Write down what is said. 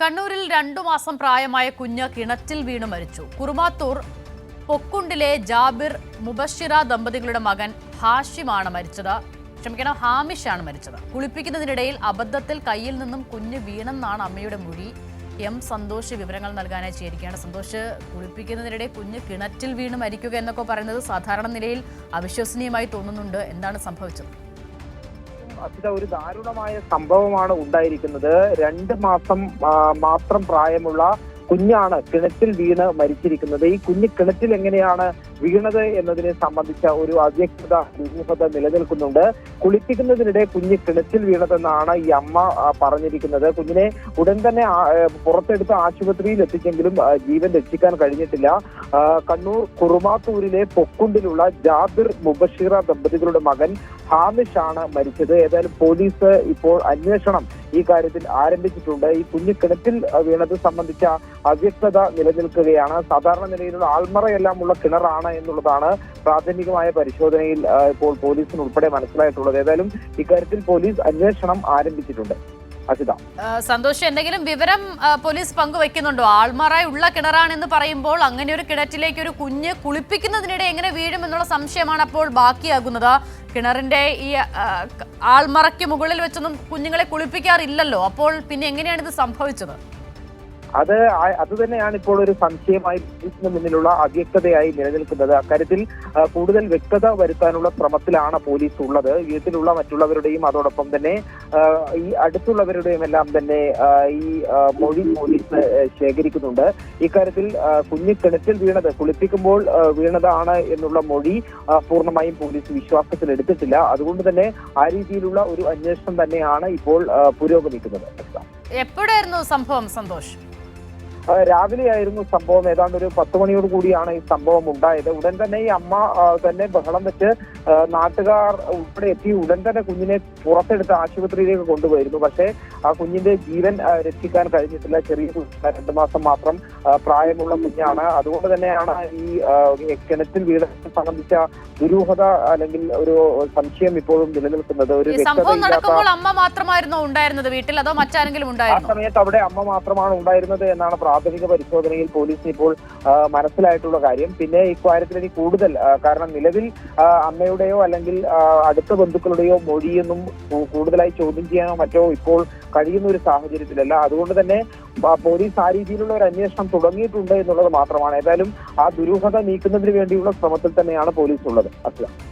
കണ്ണൂരിൽ രണ്ടു മാസം പ്രായമായ കുഞ്ഞ് കിണറ്റിൽ വീണു മരിച്ചു. കുറുമാത്തൂർ പൊക്കുണ്ടിലെ ജാബിർ മുബഷിറ ദമ്പതികളുടെ മകൻ ഹാഷിമാണ് മരിച്ചത്. ക്ഷമിക്കണം ഹാമിഷാണ് മരിച്ചത്. കുളിപ്പിക്കുന്നതിനിടയിൽ അബദ്ധത്തിൽ കയ്യിൽ നിന്നും കുഞ്ഞ് വീണെന്നാണ് അമ്മയുടെ മൊഴി. എം സന്തോഷ് വിവരങ്ങൾ നൽകാനായി ചേരുകയാണ്. സന്തോഷ് കുളിപ്പിക്കുന്നതിനിടെ കുഞ്ഞ് കിണറ്റിൽ വീണ് മരിക്കുക എന്നൊക്കെ പറയുന്നത് സാധാരണ നിലയിൽ അവിശ്വസനീയമായി തോന്നുന്നുണ്ട്. എന്താണ് സംഭവിച്ചത്? അസിത ഒരു ദാരുണമായ സംഭവമാണ് ഉണ്ടായിരിക്കുന്നത്. രണ്ട് മാസം മാത്രം പ്രായമുള്ള കുഞ്ഞാണ് കിണറ്റിൽ വീണ് മരിച്ചിരിക്കുന്നത്. ഈ കുഞ്ഞ് കിണറ്റിൽ എങ്ങനെയാണ് വീണത് എന്നതിനെ സംബന്ധിച്ച ഒരു അവ്യക്തത ദുരൂഹത നിലനിൽക്കുന്നുണ്ട്. കുളിപ്പിക്കുന്നതിനിടെ കുഞ്ഞ് കിണറ്റിൽ വീണതെന്നാണ് ഈ അമ്മ പറഞ്ഞിരിക്കുന്നത്. കുഞ്ഞിനെ ഉടൻ തന്നെ പുറത്തെടുത്ത് ആശുപത്രിയിൽ എത്തിച്ചെങ്കിലും ജീവൻ രക്ഷിക്കാൻ കഴിഞ്ഞിട്ടില്ല. കണ്ണൂർ കുറുമാത്തൂരിലെ പൊക്കുണ്ടിലുള്ള ജാബിർ മുബഷീറ ദമ്പതികളുടെ മകൻ ഹാമിഷ് ആണ് മരിച്ചത്. ഏതായാലും പോലീസ് ഇപ്പോൾ അന്വേഷണം ഈ കാര്യത്തിൽ ആരംഭിച്ചിട്ടുണ്ട്. ഈ കുഞ്ഞു കിണറ്റിൽ വീണത് സംബന്ധിച്ച അവ്യക്തത നിലനിൽക്കുകയാണ്. സാധാരണ നിലയിലുള്ള ആൾമറയെല്ലാം ഉള്ള കിണറാണ് എന്നുള്ളതാണ് പ്രാഥമികമായ പരിശോധനയിൽ ഇപ്പോൾ പോലീസിന് ഉൾപ്പെടെ മനസ്സിലായിട്ടുള്ളത്. ഏതായാലും ഇക്കാര്യത്തിൽ പോലീസ് അന്വേഷണം ആരംഭിച്ചിട്ടുണ്ട്. അസിത സന്തോഷം എന്തെങ്കിലും വിവരം പോലീസ് പങ്കുവെക്കുന്നുണ്ടോ? ആൾമറായി ഉള്ള കിണറാണെന്ന് പറയുമ്പോൾ അങ്ങനെ ഒരു കിണറ്റിലേക്ക് ഒരു കുഞ്ഞ് കുളിപ്പിക്കുന്നതിനിടെ എങ്ങനെ വീഴും എന്നുള്ള സംശയമാണ് അപ്പോൾ ബാക്കിയാകുന്നത്. കിണറിന്റെ ഈ ആൾമറയ്ക്ക് മുകളിൽ വെച്ചൊന്നും കുഞ്ഞുങ്ങളെ കുളിപ്പിക്കാറില്ലല്ലോ. അപ്പോൾ പിന്നെ എങ്ങനെയാണ് ഇത് സംഭവിച്ചത്? അത് അത് തന്നെയാണ് ഇപ്പോൾ ഒരു സംശയമായി പോലീസിന് മുന്നിലുള്ള അവ്യക്തതയായി നിലനിൽക്കുന്നത്. അക്കാര്യത്തിൽ കൂടുതൽ വ്യക്തത വരുത്താനുള്ള ശ്രമത്തിലാണ് പോലീസ് ഉള്ളത് വീട്ടിലുള്ള മറ്റുള്ളവരുടെയും അതോടൊപ്പം തന്നെ ഈ അടുത്തുള്ളവരുടെയും എല്ലാം തന്നെ ഈ മൊഴി പോലീസ് ശേഖരിക്കുന്നുണ്ട്. ഇക്കാര്യത്തിൽ കുഞ്ഞ് കിണറ്റിൽ വീണത് കുളിപ്പിക്കുമ്പോൾ വീണതാണ് എന്നുള്ള മൊഴി പൂർണമായും പോലീസ് വിശ്വാസത്തിൽ എടുത്തിട്ടില്ല. അതുകൊണ്ട് തന്നെ ആ രീതിയിലുള്ള ഒരു അന്വേഷണം തന്നെയാണ് ഇപ്പോൾ പുരോഗമിക്കുന്നത്. എപ്പോഴായിരുന്നു സംഭവം സന്തോഷ്? രാവിലെയായിരുന്നു സംഭവം. ഏതാണ്ട് ഒരു പത്ത് മണിയോട് കൂടിയാണ് ഈ സംഭവം ഉണ്ടായത്. ഉടൻ തന്നെ ഈ അമ്മ തന്നെ ബഹളം വെച്ച് നാട്ടുകാർ ഉൾപ്പെടെ എത്തി. ഉടൻ തന്നെ കുഞ്ഞിനെ പുറത്തെടുത്ത് ആശുപത്രിയിലേക്ക് കൊണ്ടുപോയിരുന്നു. പക്ഷേ ആ കുഞ്ഞിന്റെ ജീവൻ രക്ഷിക്കാൻ കഴിഞ്ഞിട്ടില്ല. ചെറിയ രണ്ടു മാസം മാത്രം പ്രായമുള്ള കുഞ്ഞാണ്. അതുകൊണ്ട് തന്നെയാണ് ഈ കിണറ്റിൽ വീട് സംബന്ധിച്ച ദുരൂഹത അല്ലെങ്കിൽ ഒരു സംശയം ഇപ്പോഴും നിലനിൽക്കുന്നത്. ഒരു സംഭവം നടക്കുമ്പോൾ അമ്മ മാത്രമായിരുന്നോ ഉണ്ടായിരുന്നത്? വീട്ടിൽ അതോ മറ്റാരെങ്കിലും ആ സമയത്ത് അവിടെ അമ്മ മാത്രമാണ് ഉണ്ടായിരുന്നത് എന്നാണ് പ്രാഥമിക പരിശോധനയിൽ പോലീസിന് ഇപ്പോൾ മനസ്സിലായിട്ടുള്ള കാര്യം. പിന്നെ ഇക്കാര്യത്തിൽ ഇനി കൂടുതൽ കാരണം നിലവിൽ അമ്മയുടെയോ അല്ലെങ്കിൽ അടുത്ത ബന്ധുക്കളുടെയോ മൊഴിയൊന്നും കൂടുതലായി ചോദ്യം ചെയ്യാനോ മറ്റോ ഇപ്പോൾ കഴിയുന്ന ഒരു സാഹചര്യത്തിലല്ല. അതുകൊണ്ട് തന്നെ പോലീസ് ആ രീതിയിലുള്ള ഒരു അന്വേഷണം തുടങ്ങിയിട്ടുണ്ട് എന്നുള്ളത് മാത്രമാണ്. ഏതായാലും ആ ദുരൂഹത നീക്കുന്നതിന് വേണ്ടിയുള്ള ശ്രമത്തിൽ തന്നെയാണ് പോലീസ് ഉള്ളത്. അസ്ലാം